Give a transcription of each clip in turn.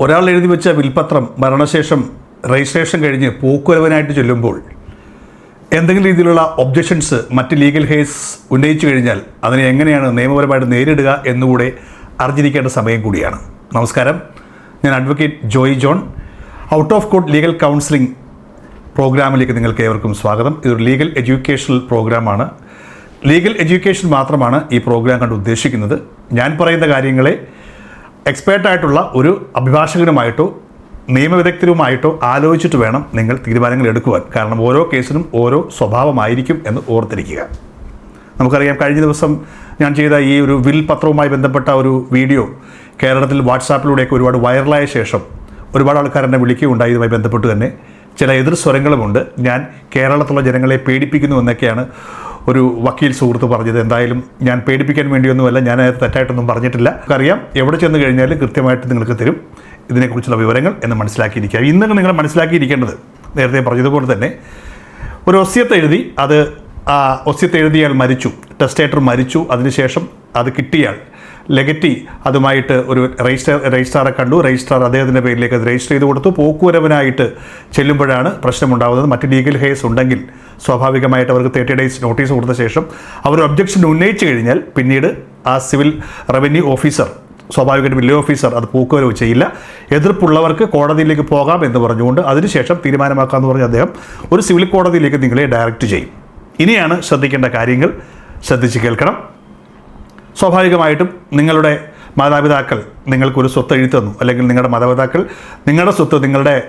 ഒരാൾ എഴുതി വെച്ച വിൽപത്രം മരണശേഷം രജിസ്ട്രേഷൻ കഴിഞ്ഞ് പൂക്കുലവനായിട്ട് ചൊല്ലുമ്പോൾ എന്തെങ്കിലും രീതിയിലുള്ള ഒബ്ജക്ഷൻസ് മറ്റ് ലീഗൽ കേസ് ഉന്നയിച്ചു കഴിഞ്ഞാൽ അതിനെ എങ്ങനെയാണ് നിയമപരമായിട്ട് നേരിടുക എന്നുകൂടെ അറിഞ്ഞിരിക്കേണ്ട സമയം കൂടിയാണ്. നമസ്കാരം. ഞാൻ advocate Joy John. Out of court legal counselling പ്രോഗ്രാമിലേക്ക് നിങ്ങൾക്ക് ഏവർക്കും സ്വാഗതം. ഇതൊരു ലീഗൽ എഡ്യൂക്കേഷണൽ പ്രോഗ്രാമാണ് ലീഗൽ എഡ്യൂക്കേഷൻ മാത്രമാണ് ഈ പ്രോഗ്രാം കണ്ട് ഉദ്ദേശിക്കുന്നത്. ഞാൻ പറയുന്ന കാര്യങ്ങളെ എക്സ്പേർട്ടായിട്ടുള്ള ഒരു അഭിഭാഷകനുമായിട്ടോ നിയമവിദഗ്ധരുമായിട്ടോ ആലോചിച്ചിട്ട് വേണം നിങ്ങൾ തീരുമാനങ്ങൾ എടുക്കുവാൻ. കാരണം ഓരോ കേസിനും ഓരോ സ്വഭാവമായിരിക്കും എന്ന് ഓർത്തിരിക്കുക. നമുക്കറിയാം കഴിഞ്ഞ ദിവസം ഞാൻ ചെയ്ത ഈ ഒരു വിൽ പത്രവുമായി ബന്ധപ്പെട്ട ഒരു വീഡിയോ കേരളത്തിൽ വാട്സാപ്പിലൂടെയൊക്കെ ഒരുപാട് വൈറലായ ശേഷം ഒരുപാട് ആൾക്കാർ എന്നെ വിളിക്കുകയുണ്ടായി. ഇതുമായി ബന്ധപ്പെട്ട് തന്നെ ചില എതിർ സ്വരങ്ങളുമുണ്ട്. ഞാൻ കേരളത്തിലുള്ള ജനങ്ങളെ പേടിപ്പിക്കുന്നു എന്നൊക്കെയാണ് ഒരു വക്കീൽ സുഹൃത്ത് പറഞ്ഞത് എന്തായാലും ഞാൻ പേടിപ്പിക്കാൻ വേണ്ടിയൊന്നുമല്ല ഞാൻ അത് തെറ്റായിട്ടൊന്നും പറഞ്ഞിട്ടില്ല. അറിയാം എവിടെ ചെന്ന് കഴിഞ്ഞാലും കൃത്യമായിട്ട് നിങ്ങൾക്ക് തരും. ഇതിനെക്കുറിച്ചുള്ള വിവരങ്ങൾ എന്ന് മനസ്സിലാക്കിയിരിക്കുക. ഇന്ന് നിങ്ങൾ മനസ്സിലാക്കിയിരിക്കേണ്ടത് നേരത്തെ പറഞ്ഞതുപോലെ തന്നെ ഒരു ഒസ്യത്ത് എഴുതി അത് ആ ഒസ്യത്ത് എഴുതിയാൽ മരിച്ചു ടെസ്റ്റേറ്റർ മരിച്ചു അതിനുശേഷം അത് കിട്ടിയാൽ ലെഗറ്റി അതുമായിട്ട് ഒരു രജിസ്റ്റർ രജിസ്ട്രാറെ കണ്ടു രജിസ്ട്രാർ അദ്ദേഹത്തിന്റെ പേരിലേക്ക് അത് രജിസ്റ്റർ ചെയ്ത് കൊടുത്തു. പോക്കുവരവനായിട്ട് ചെല്ലുമ്പോഴാണ് പ്രശ്നമുണ്ടാകുന്നത്. മറ്റ് ലീഗൽ ഹേസ് ഉണ്ടെങ്കിൽ സ്വാഭാവികമായിട്ട് അവർക്ക് തേർട്ടി ഡേയ്സ് നോട്ടീസ് കൊടുത്ത ശേഷം അവർ ഒബ്ജക്ഷൻ ഉന്നയിച്ചു കഴിഞ്ഞാൽ പിന്നീട് ആ സിവിൽ റവന്യൂ ഓഫീസർ സ്വാഭാവികമായിട്ടും വില്ലേജ് ഓഫീസർ അത് പൂക്കുവരവ് ചെയ്യില്ല. എതിർപ്പുള്ളവർക്ക് കോടതിയിലേക്ക് പോകാം എന്ന് പറഞ്ഞുകൊണ്ട് അതിനുശേഷം തീരുമാനമാക്കാമെന്ന് പറഞ്ഞ അദ്ദേഹം ഒരു സിവിൽ കോടതിയിലേക്ക് നിങ്ങളെ ഡയറക്റ്റ് ചെയ്യും. ഇനിയാണ് ശ്രദ്ധിക്കേണ്ട കാര്യങ്ങൾ. ശ്രദ്ധിച്ച് കേൾക്കണം. സ്വാഭാവികമായിട്ടും നിങ്ങളുടെ മാതാപിതാക്കൾ നിങ്ങൾക്കൊരു സ്വത്ത് എഴുതി തന്നു. അല്ലെങ്കിൽ നിങ്ങളുടെ മാതാപിതാക്കൾ നിങ്ങളുടെ സ്വത്ത് നിങ്ങളുടെ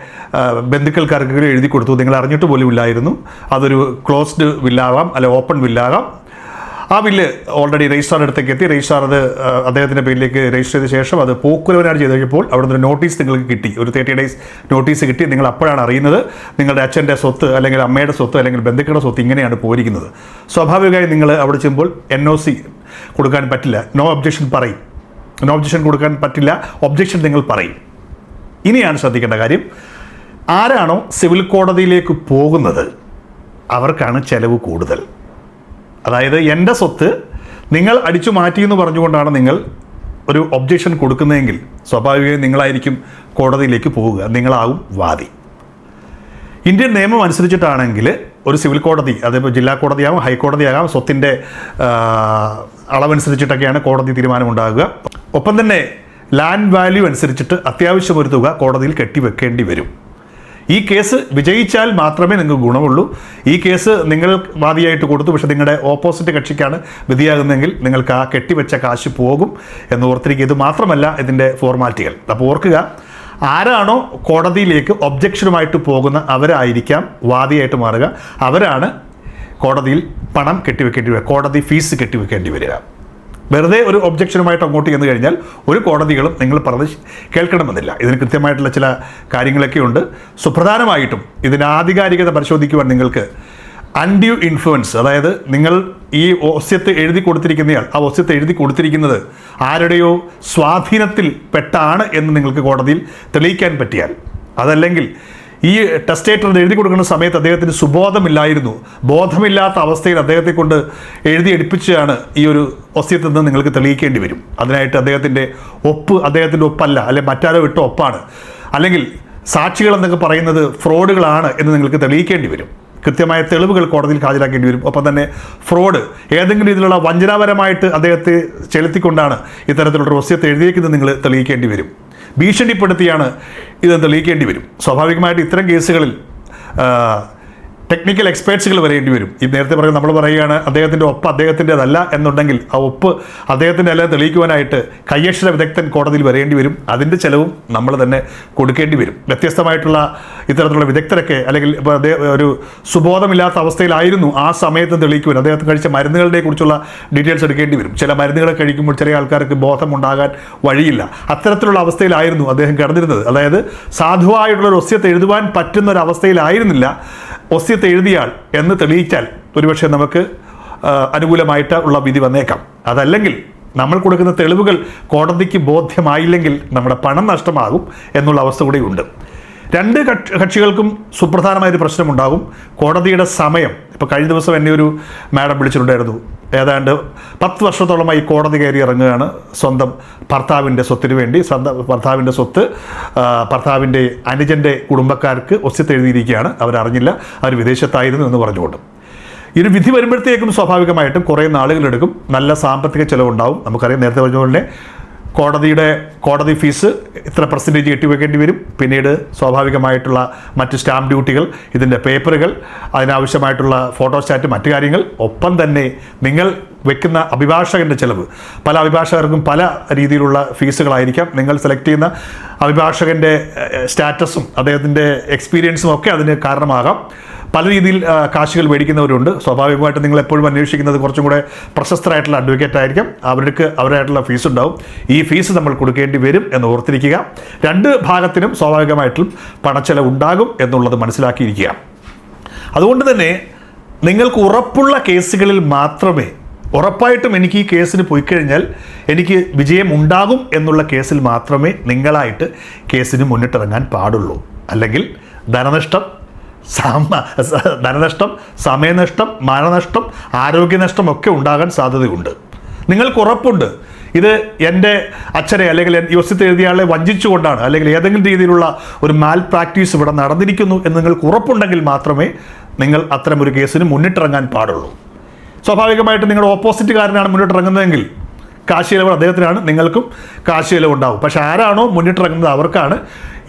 ബന്ധുക്കൾക്കാർക്ക് എഴുതി കൊടുത്തു. നിങ്ങൾ അറിഞ്ഞിട്ട് പോലും ഇല്ലായിരുന്നു. അതൊരു ക്ലോസ്ഡ് വില്ലാകാം അല്ലെ ഓപ്പൺ വില്ലാകാം. ആ ബില്ല് ഓൾറെഡി രജിസ്ട്രാർ അടുത്തേക്ക് എത്തി. രജിസ്ട്രാർ അത് അദ്ദേഹത്തിന്റെ പേരിലേക്ക് രജിസ്റ്റർ ചെയ്ത ശേഷം അത് പോക്കുരവനാണ് ചെയ്ത് കഴിഞ്ഞപ്പോൾ അവിടെ നിന്ന് നോട്ടീസ് നിങ്ങൾക്ക് കിട്ടി. ഒരു തേർട്ടി ഡേയ്സ് നോട്ടീസ് കിട്ടി. നിങ്ങൾ അപ്പോഴാണ് അറിയുന്നത് നിങ്ങളുടെ അച്ഛന്റെ സ്വത്ത് അല്ലെങ്കിൽ അമ്മയുടെ സ്വത്ത് അല്ലെങ്കിൽ ബന്ധുക്കളുടെ സ്വത്ത് ഇങ്ങനെയാണ് പോയിരിക്കുന്നത്. സ്വാഭാവികമായി നിങ്ങൾ അവിടെ ചെയ്യുമ്പോൾ എൻ കൊടുക്കാൻ പറ്റില്ല. നോ ഒബ്ജക്ഷൻ പറയും. നോ ഒബ്ജക്ഷൻ കൊടുക്കാൻ പറ്റില്ല. ഒബ്ജക്ഷൻ നിങ്ങൾ പറയും. ഇനിയാണ് ശ്രദ്ധിക്കേണ്ട കാര്യം. ആരാണോ സിവിൽ കോടതിയിലേക്ക് പോകുന്നത് അവർക്കാണ് ചെലവ് കൂടുതൽ. അതായത് എന്റെ സ്വത്ത് നിങ്ങൾ അടിച്ചു മാറ്റി എന്ന് പറഞ്ഞുകൊണ്ടാണ് നിങ്ങൾ ഒരു ഒബ്ജക്ഷൻ കൊടുക്കുന്നതെങ്കിൽ സ്വാഭാവികമായും നിങ്ങളായിരിക്കും കോടതിയിലേക്ക് പോവുക നിങ്ങളാവും വാദി. ഇന്ത്യൻ നിയമം അനുസരിച്ചിട്ടാണെങ്കിൽ ഒരു സിവിൽ കോടതി അതിപ്പോൾ ജില്ലാ കോടതിയാകാം ഹൈക്കോടതിയാകാം സ്വത്തിന്റെ അളവനുസരിച്ചിട്ടൊക്കെയാണ് കോടതി തീരുമാനമുണ്ടാകുക. ഒപ്പം തന്നെ ലാൻഡ് വാല്യൂ അനുസരിച്ചിട്ട് അത്യാവശ്യം ഒരു തുക കോടതിയിൽ കെട്ടിവെക്കേണ്ടി വരും. ഈ കേസ് വിജയിച്ചാൽ മാത്രമേ നിങ്ങൾക്ക് ഗുണമുള്ളൂ. ഈ കേസ് നിങ്ങൾ വാദിയായിട്ട് കൊടുത്തു പക്ഷേ നിങ്ങളുടെ ഓപ്പോസിറ്റ് കക്ഷിക്കാണ് വിധിയാകുന്നതെങ്കിൽ നിങ്ങൾക്ക് ആ കെട്ടിവെച്ച കാശ് പോകും എന്ന് ഓർത്തിരിക്കുക. ഇത് മാത്രമല്ല ഇതിന്റെ ഫോർമാലിറ്റികൾ. അപ്പോൾ ഓർക്കുക ആരാണോ കോടതിയിലേക്ക് ഒബ്ജക്ഷനുമായിട്ട് പോകുന്ന അവരായിരിക്കാം വാദിയായിട്ട് മാറുക. അവരാണ് കോടതിയിൽ പണം കെട്ടിവെക്കേണ്ടി വരിക കോടതി ഫീസ് കെട്ടിവെക്കേണ്ടി വരിക. വെറുതെ ഒരു ഒബ്ജക്ഷനുമായിട്ട് അങ്ങോട്ട് ചെന്ന് കഴിഞ്ഞാൽ ഒരു കോടതികളും നിങ്ങൾ പറഞ്ഞ് കേൾക്കണമെന്നില്ല. ഇതിന് കൃത്യമായിട്ടുള്ള ചില കാര്യങ്ങളൊക്കെ ഉണ്ട് സുപ്രധാനമായിട്ടും ഇതിന് ആധികാരികത പരിശോധിക്കുവാൻ നിങ്ങൾക്ക് അൺഡ്യൂ ഇൻഫ്ലുവൻസ് അതായത് നിങ്ങൾ ഈ ഒസ്യത്ത് എഴുതി കൊടുത്തിരിക്കുന്നയാൾ ആ ഒസ്യത്ത് എഴുതി കൊടുത്തിരിക്കുന്നത് ആരുടെയോ സ്വാധീനത്തിൽ പെട്ടാണ് എന്ന് നിങ്ങൾക്ക് കോടതിയിൽ തെളിയിക്കാൻ പറ്റിയാൽ. അതല്ലെങ്കിൽ ഈ ടെസ്റ്റേറ്റർ എഴുതി കൊടുക്കുന്ന സമയത്ത് അദ്ദേഹത്തിന് സുബോധമില്ലായിരുന്നു. ബോധമില്ലാത്ത അവസ്ഥയിൽ അദ്ദേഹത്തെ കൊണ്ട് എഴുതി എടുപ്പിച്ചാണ് ഈ ഒരു ഒസ്യത്തിൽ നിന്ന് നിങ്ങൾക്ക് തെളിയിക്കേണ്ടി വരും. അതിനായിട്ട് അദ്ദേഹത്തിന്റെ ഒപ്പ് അദ്ദേഹത്തിന്റെ ഒപ്പല്ല അല്ലെങ്കിൽ മറ്റാരോ ഇട്ട ഒപ്പാണ്. അല്ലെങ്കിൽ സാക്ഷികൾ എന്നൊക്കെ പറയുന്നത് ഫ്രോഡുകളാണ് എന്ന് നിങ്ങൾക്ക് തെളിയിക്കേണ്ടി വരും. കൃത്യമായ തെളിവുകൾ കോടതിയിൽ ഹാജരാക്കേണ്ടി വരും. ഒപ്പം തന്നെ ഫ്രോഡ് ഏതെങ്കിലും രീതിയിലുള്ള വഞ്ചനാപരമായിട്ട് അദ്ദേഹത്തെ ചെലുത്തിക്കൊണ്ടാണ് ഇത്തരത്തിലുള്ള റോസ്യത്തെ എഴുതിയേക്കുന്നത് നിങ്ങൾ തെളിയിക്കേണ്ടി വരും. ഭീഷണിപ്പെടുത്തിയാണ് ഇത് തെളിയിക്കേണ്ടി വരും. സ്വാഭാവികമായിട്ട് ഇത്തരം കേസുകളിൽ ടെക്നിക്കൽ എക്സ്പേർട്സുകൾ വരേണ്ടി വരും. ഈ നേരത്തെ പറഞ്ഞ നമ്മൾ പറയുകയാണ് അദ്ദേഹത്തിന്റെ ഒപ്പ് അദ്ദേഹത്തിന്റെതല്ല എന്നുണ്ടെങ്കിൽ ആ ഒപ്പ് അദ്ദേഹത്തിന്റെ അല്ല തെളിയിക്കുവാനായിട്ട് കയ്യക്ഷര വിദഗ്ധൻ കോടതിയിൽ വരേണ്ടി വരും. അതിന്റെ ചിലവും നമ്മൾ തന്നെ കൊടുക്കേണ്ടി വരും. വ്യത്യസ്തമായിട്ടുള്ള ഇത്തരത്തിലുള്ള വിദഗ്ധരൊക്കെ അല്ലെങ്കിൽ ഇപ്പോൾ അദ്ദേഹം ഒരു സുബോധമില്ലാത്ത അവസ്ഥയിലായിരുന്നു ആ സമയത്ത് തെളിയിക്കുവാൻ. അദ്ദേഹത്തിന് കഴിച്ച മരുന്നുകളുടെ കുറിച്ചുള്ള ഡീറ്റെയിൽസ് എടുക്കേണ്ടി വരും. ചില മരുന്നുകൾ കഴിക്കുമ്പോൾ ചില ആൾക്കാർക്ക് ബോധം ഉണ്ടാകാൻ വഴിയില്ല. അത്തരത്തിലുള്ള അവസ്ഥയിലായിരുന്നു അദ്ദേഹം കിടന്നിരുന്നത്. അതായത് സാധുവായിട്ടുള്ള ഒരു ഒസ്യത്ത് എഴുതുവാൻ പറ്റുന്ന ഒരു അവസ്ഥയിലായിരുന്നില്ല. ഒസ്യത്ത് എഴുതിയാൽ എന്ന് തെളിയിച്ചാൽ ഒരുപക്ഷെ നമുക്ക് അനുകൂലമായിട്ട് ഉള്ള വിധി വന്നേക്കാം. അതല്ലെങ്കിൽ നമ്മൾ കൊടുക്കുന്ന തെളിവുകൾ കോടതിക്ക് ബോധ്യമായില്ലെങ്കിൽ നമ്മുടെ പണം നഷ്ടമാകും എന്നുള്ള അവസ്ഥ കൂടെയുണ്ട്. രണ്ട് കക്ഷ- കക്ഷികൾക്കും സുപ്രധാനമായൊരു പ്രശ്നമുണ്ടാകും. കോടതിയുടെ സമയം ഇപ്പോൾ കഴിഞ്ഞ ദിവസം എന്നെ ഒരു മാഡം വിളിച്ചിട്ടുണ്ടായിരുന്നു. ഏതാണ്ട് പത്ത് വർഷത്തോളമായി കോടതി കയറി ഇറങ്ങുകയാണ്. സ്വന്തം ഭർത്താവിന്റെ സ്വത്തിന് വേണ്ടി സ്വന്തം ഭർത്താവിന്റെ സ്വത്ത് ഭർത്താവിന്റെ അനുജന്റെ കുടുംബക്കാർക്ക് ഒസ്യത്തെഴുതിയിരിക്കുകയാണ് അവരറിഞ്ഞില്ല അവർ വിദേശത്തായിരുന്നു എന്ന് പറഞ്ഞുകൊണ്ട്. ഈ ഒരു വിധി വരുമ്പോഴത്തേക്കും സ്വാഭാവികമായിട്ടും കുറേ നാളുകളെടുക്കും. നല്ല സാമ്പത്തിക ചിലവുണ്ടാവും. നമുക്കറിയാം നേരത്തെ പറഞ്ഞ പോലെ കോടതിയുടെ കോടതി ഫീസ് ഇത്ര പെർസെന്റേജ് കെട്ടിവെക്കേണ്ടി വരും. പിന്നീട് സ്വാഭാവികമായിട്ടുള്ള മറ്റ് സ്റ്റാമ്പ് ഡ്യൂട്ടികൾ ഇതിന്റെ പേപ്പറുകൾ അതിനാവശ്യമായിട്ടുള്ള ഫോട്ടോസ്റ്റാറ്റ് മറ്റു കാര്യങ്ങൾ ഒപ്പം തന്നെ നിങ്ങൾ വെക്കുന്ന അഭിഭാഷകന്റെ ചിലവ്. പല അഭിഭാഷകർക്കും പല രീതിയിലുള്ള ഫീസുകളായിരിക്കാം. നിങ്ങൾ സെലക്ട് ചെയ്യുന്ന അഭിഭാഷകന്റെ സ്റ്റാറ്റസും അദ്ദേഹത്തിന്റെ എക്സ്പീരിയൻസും ഒക്കെ അതിന് കാരണമാകാം. പല രീതിയിൽ കാശുകൾ മേടിക്കുന്നവരുണ്ട്. സ്വാഭാവികമായിട്ട് നിങ്ങൾ എപ്പോഴും അന്വേഷിക്കുന്നത് കുറച്ചും കൂടെ പ്രശസ്തരായിട്ടുള്ള അഡ്വക്കേറ്റ് ആയിരിക്കും. അവർക്ക് അവരായിട്ടുള്ള ഫീസ് ഉണ്ടാവും. ഈ ഫീസ് നമ്മൾ കൊടുക്കേണ്ടി വരും എന്ന് ഓർത്തിരിക്കുക. രണ്ട് ഭാഗത്തിനും സ്വാഭാവികമായിട്ടും പണച്ചെലവ് ഉണ്ടാകും എന്നുള്ളത് മനസ്സിലാക്കിയിരിക്കുക. അതുകൊണ്ട് തന്നെ നിങ്ങൾക്ക് ഉറപ്പുള്ള കേസുകളിൽ മാത്രമേ ഉറപ്പായിട്ടും എനിക്ക് ഈ കേസിന് പോയി കഴിഞ്ഞാൽ എനിക്ക് വിജയം ഉണ്ടാകും എന്നുള്ള കേസിൽ മാത്രമേ നിങ്ങളായിട്ട് കേസിന് മുന്നിട്ടിറങ്ങാൻ പാടുള്ളൂ. അല്ലെങ്കിൽ ധനനഷ്ടം സമ ധനനഷ്ടം സമയനഷ്ടം മാനനഷ്ടം ആരോഗ്യനഷ്ടം ഒക്കെ ഉണ്ടാകാൻ സാധ്യതയുണ്ട്. നിങ്ങൾക്ക് ഉറപ്പുണ്ട്. ഇത് എന്റെ അച്ഛനെ അല്ലെങ്കിൽ യോസ്യത്ത് എഴുതിയ ആളെ വഞ്ചിച്ചുകൊണ്ടാണ്. അല്ലെങ്കിൽ ഏതെങ്കിലും രീതിയിലുള്ള ഒരു മാൽ പ്രാക്ടീസ് ഇവിടെ നടന്നിരിക്കുന്നു എന്ന് നിങ്ങൾക്ക് ഉറപ്പുണ്ടെങ്കിൽ മാത്രമേ നിങ്ങൾ അത്തരം ഒരു കേസിന് മുന്നിട്ടിറങ്ങാൻ പാടുള്ളൂ. സ്വാഭാവികമായിട്ട് നിങ്ങൾ ഓപ്പോസിറ്റുകാരനാണ് മുന്നിട്ടിറങ്ങുന്നതെങ്കിൽ കാശ് അദ്ദേഹത്തിനാണ് നിങ്ങൾക്കും കാശിയിലവ് ഉണ്ടാവും. പക്ഷെ ആരാണോ മുന്നിട്ടിറങ്ങുന്നത് അവർക്കാണ്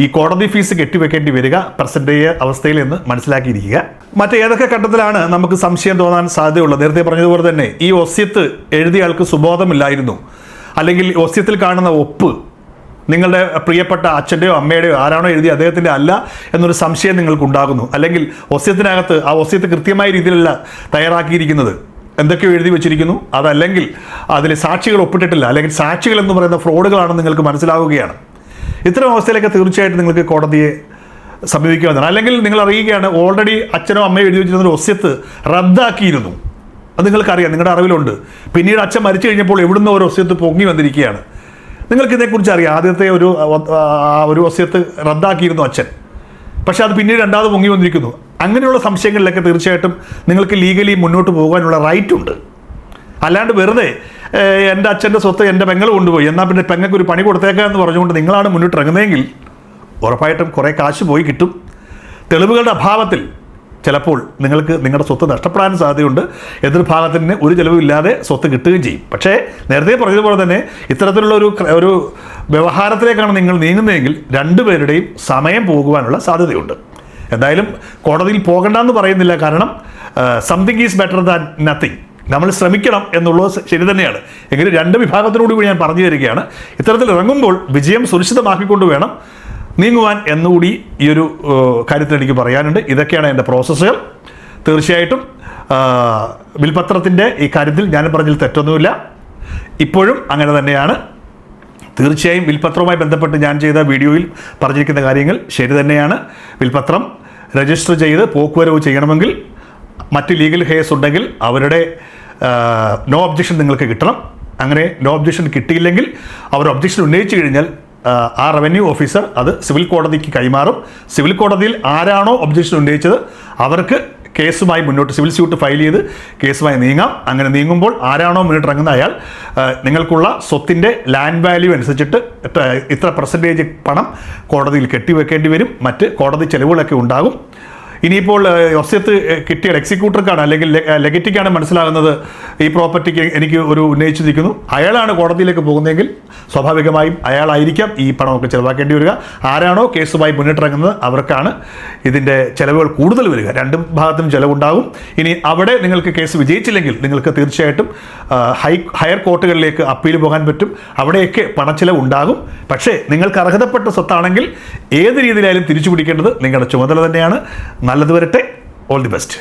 ഈ കോടതി ഫീസ് കെട്ടിവെക്കേണ്ടി വരിക പ്രസന്റേജ് അവസ്ഥയിൽ എന്ന് മനസ്സിലാക്കിയിരിക്കുക. മറ്റേതൊക്കെ ഘട്ടത്തിലാണ് നമുക്ക് സംശയം തോന്നാൻ സാധ്യതയുള്ളത്? നേരത്തെ പറഞ്ഞതുപോലെ തന്നെ ഈ ഒസ്യത്ത് എഴുതിയ ആൾക്ക് സുബോധമില്ലായിരുന്നു. അല്ലെങ്കിൽ ഒസ്യത്തിൽ കാണുന്ന ഒപ്പ് നിങ്ങളുടെ പ്രിയപ്പെട്ട അച്ഛന്റെയോ അമ്മയുടെയോ ആരാണോ എഴുതി അദ്ദേഹത്തിന്റെ അല്ല എന്നൊരു സംശയം നിങ്ങൾക്ക് ഉണ്ടാകുന്നു അല്ലെങ്കിൽ ഒസ്യത്തിനകത്ത് ആ ഒസ്യത്ത് കൃത്യമായ രീതിയിലല്ല തയ്യാറാക്കിയിരിക്കുന്നത്. എന്തൊക്കെയോ എഴുതി വെച്ചിരിക്കുന്നു. അതല്ലെങ്കിൽ അതിൽ സാക്ഷികൾ ഒപ്പിട്ടിട്ടില്ല. അല്ലെങ്കിൽ സാക്ഷികൾ എന്ന് പറയുന്ന ഫ്രോഡുകളാണെന്ന് നിങ്ങൾക്ക് മനസ്സിലാവുകയാണ്. ഇത്തരം അവസ്ഥയിലൊക്കെ തീർച്ചയായിട്ടും നിങ്ങൾക്ക് കോടതിയെ സമീപിക്കാവുന്നതാണ്. അല്ലെങ്കിൽ നിങ്ങൾ അറിയുകയാണ് ഓൾറെഡി അച്ഛനോ അമ്മയോ എഴുതി വെച്ചിരുന്ന ഒരു ഒസ്യത്ത് റദ്ദാക്കിയിരുന്നു. അത് നിങ്ങൾക്കറിയാം നിങ്ങളുടെ അറിവിലുണ്ട്. പിന്നീട് അച്ഛൻ മരിച്ചു കഴിഞ്ഞപ്പോൾ എവിടുന്ന് ഒരു ഒസ്യത്ത് പൊങ്ങി വന്നിരിക്കുകയാണ്. നിങ്ങൾക്കിതേക്കുറിച്ച് അറിയാം ആദ്യത്തെ ഒരു ഒരു ഒസ്യത്ത് റദ്ദാക്കിയിരുന്നു അച്ഛൻ. പക്ഷേ അത് പിന്നീട് രണ്ടാമത് പൊങ്ങി വന്നിരിക്കുന്നു. അങ്ങനെയുള്ള സംശയങ്ങളിലൊക്കെ തീർച്ചയായിട്ടും നിങ്ങൾക്ക് ലീഗലി മുന്നോട്ട് പോകാനുള്ള റൈറ്റ് ഉണ്ട്. അല്ലാണ്ട് വെറുതെ എന്റെ അച്ഛന്റെ സ്വത്ത് എന്റെ പെങ്ങൾ കൊണ്ടുപോയി എന്നാൽ പിന്നെ പെങ്ങൾക്ക് ഒരു പണി കൊടുത്തേക്കാം എന്ന് പറഞ്ഞുകൊണ്ട് നിങ്ങളാണ് മുന്നോട്ട് ഇറങ്ങുന്നതെങ്കിൽ ഉറപ്പായിട്ടും കുറേ കാശ് പോയി കിട്ടും. തെളിവുകളുടെ അഭാവത്തിൽ ചിലപ്പോൾ നിങ്ങൾക്ക് നിങ്ങളുടെ സ്വത്ത് നഷ്ടപ്പെടാൻ സാധ്യതയുണ്ട്. എതിർഭാഗത്തിന് ഒരു ചിലവുമില്ലാതെ സ്വത്ത് കിട്ടുകയും ചെയ്യും. പക്ഷേ നേരത്തെ പറഞ്ഞതുപോലെ തന്നെ ഇത്തരത്തിലുള്ള ഒരു ഒരു വ്യവഹാരത്തിലേക്കാണ് നിങ്ങൾ നീങ്ങുന്നതെങ്കിൽ രണ്ടുപേരുടെയും സമയം പോകുവാനുള്ള സാധ്യതയുണ്ട്. എന്തായാലും കോടതിയിൽ പോകണ്ടെന്ന് പറയുന്നില്ല. കാരണം something is better than nothing നമ്മൾ ശ്രമിക്കണം എന്നുള്ളത് ശരി തന്നെയാണ്. എങ്കിലും രണ്ട് വിഭാഗത്തിനോട് കൂടി ഞാൻ പറഞ്ഞു തരികയാണ്. ഇത്തരത്തിൽ ഇറങ്ങുമ്പോൾ വിജയം സുരക്ഷിതമാക്കിക്കൊണ്ട് വേണം നീങ്ങുവാൻ എന്നുകൂടി ഈ ഒരു കാര്യത്തിൽ എനിക്ക് പറയാനുണ്ട്. ഇതൊക്കെയാണ് എന്റെ പ്രോസസ്സുകൾ തീർച്ചയായിട്ടും വിൽപത്രത്തിന്റെ ഈ കാര്യത്തിൽ ഞാൻ പറഞ്ഞതിൽ തെറ്റൊന്നുമില്ല. ഇപ്പോഴും അങ്ങനെ തന്നെയാണ്. തീർച്ചയായും വിൽപത്രവുമായി ബന്ധപ്പെട്ട് ഞാൻ ചെയ്ത വീഡിയോയിൽ പറഞ്ഞിരിക്കുന്ന കാര്യങ്ങൾ ശരി തന്നെയാണ്. വിൽപത്രം രജിസ്റ്റർ ചെയ്ത് പോക്കുവരവ് ചെയ്യണമെങ്കിൽ മറ്റ് ലീഗൽ ഹേസ് ഉണ്ടെങ്കിൽ അവരുടെ നോ ഒബ്ജക്ഷൻ നിങ്ങൾക്ക് കിട്ടണം. അങ്ങനെ നോ ഒബ്ജക്ഷൻ കിട്ടിയില്ലെങ്കിൽ അവർ ഒബ്ജക്ഷൻ ഉന്നയിച്ചു കഴിഞ്ഞാൽ ആ, റവന്യൂ ഓഫീസർ അത് സിവിൽ കോടതിക്ക് കൈമാറും. സിവിൽ കോടതിയിൽ ആരാണോ ഒബ്ജക്ഷൻ ഉന്നയിച്ചത് അവർക്ക് കേസുമായി മുന്നോട്ട് സിവിൽ സ്യൂട്ട് ഫയൽ ചെയ്ത് കേസുമായി നീങ്ങാം. അങ്ങനെ നീങ്ങുമ്പോൾ ആരാണോ മുന്നിട്ടിറങ്ങുന്ന അയാൾ നിങ്ങൾക്കുള്ള സ്വത്തിന്റെ ലാൻഡ് വാല്യൂ അനുസരിച്ചിട്ട് ഇത്ര പെർസെന്റേജ് പണം കോടതിയിൽ കെട്ടിവെക്കേണ്ടി വരും. മറ്റ് കോടതി ചെലവുകളൊക്കെ ഉണ്ടാകും. ഇനിയിപ്പോൾ ഒസ്യത്ത് കിട്ടിയാൽ എക്സിക്യൂട്ടർ എക്സിക്യൂട്ടർക്കാണ് അല്ലെങ്കിൽ ലെഗറ്റിക്കാണ് മനസ്സിലാകുന്നത് ഈ പ്രോപ്പർട്ടിക്ക് എനിക്ക് ഒരു ഉന്നയിച്ചിരിക്കുന്നു. അയാളാണ് കോടതിയിലേക്ക് പോകുന്നതെങ്കിൽ സ്വാഭാവികമായും അയാളായിരിക്കാം ഈ പണമൊക്കെ ചിലവാക്കേണ്ടി വരിക. ആരാണോ കേസുമായി മുന്നിട്ടിറങ്ങുന്നത് അവർക്കാണ് ഇതിന്റെ ചിലവുകൾ കൂടുതൽ വരിക. രണ്ടും ഭാഗത്തും ചിലവുണ്ടാകും. ഇനി അവിടെ നിങ്ങൾക്ക് കേസ് വിജയിച്ചില്ലെങ്കിൽ നിങ്ങൾക്ക് തീർച്ചയായിട്ടും ഹൈ ഹയർ കോർട്ടുകളിലേക്ക് അപ്പീൽ പോകാൻ പറ്റും. അവിടെയൊക്കെ പണച്ചിലവ് ഉണ്ടാകും. പക്ഷേ നിങ്ങൾക്ക് അർഹതപ്പെട്ട സ്വത്താണെങ്കിൽ ഏത് രീതിയിലായാലും തിരിച്ചു പിടിക്കേണ്ടത് നിങ്ങളുടെ ചുമതല തന്നെയാണ്. നല്ലത് വരട്ടെ. All the best